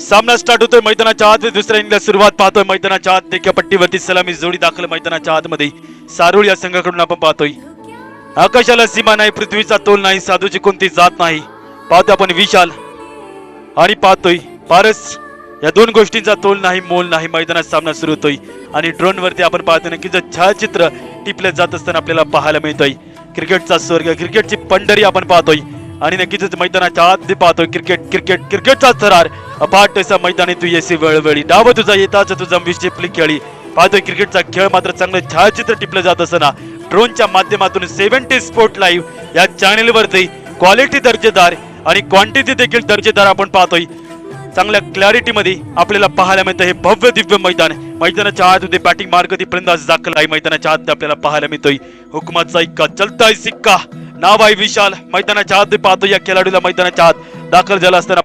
सामना स्टार्ट होतोय मैदानाच्या आत. दुसऱ्या इनिंगला सुरुवात पाहतोय मैदानाच्या आत. देखील पट्टीवरती सलामी जोडी दाखल मैदानाच्या आतमध्ये. सारुळ या संघाकडून आपण पाहतोय. आकाशाला सीमा नाही पृथ्वीचा तोल नाही साधूची कोणती जात नाही. पाहतोय आपण विशाल. आणि पाहतोय पारस. या दोन गोष्टींचा तोल नाही मोल नाही मैदानात सामना सुरू होतोय. आणि ड्रोन वरती आपण पाहतोय जर छायाचित्र टिपलं जात असताना आपल्याला पाहायला मिळतोय. क्रिकेटचा स्वर्ग क्रिकेटची पंढरी आपण पाहतोय. आणि नक्कीच मैदानाच्या आत पाहतोय क्रिकेट क्रिकेट क्रिकेटचा थरार. अपाट मैदानी तू येसी वेळोवेळी. डाव तुझा येताच तुझा विषय खेळी. पाहतोय क्रिकेटचा खेळ मात्र चांगलं छायाचित्र टिपलं जात असताना ड्रोनच्या माध्यमातून सेव्हन्टी स्पोर्ट लाईव्ह या चॅनेल वरती क्वालिटी दर्जेदार आणि क्वांटिटी देखील दर्जेदार आपण पाहतोय. चांगल्या क्लॅरिटी मध्ये आपल्याला पाहायला मिळतं हे भव्य दिव्य मैदान. मैदानाच्या आत होते बॅटिंग मार्ग फलंदाज दाखल आहे. मैदानाच्या आत आपल्याला पाहायला मिळतोय हुकुमाचा इक्का चलताय सिक्का. नाव आहे विशाल. मैदानाच्या आत पाहतो या खेळाडूला मैदानाच्या आत. दाखल झाला असताना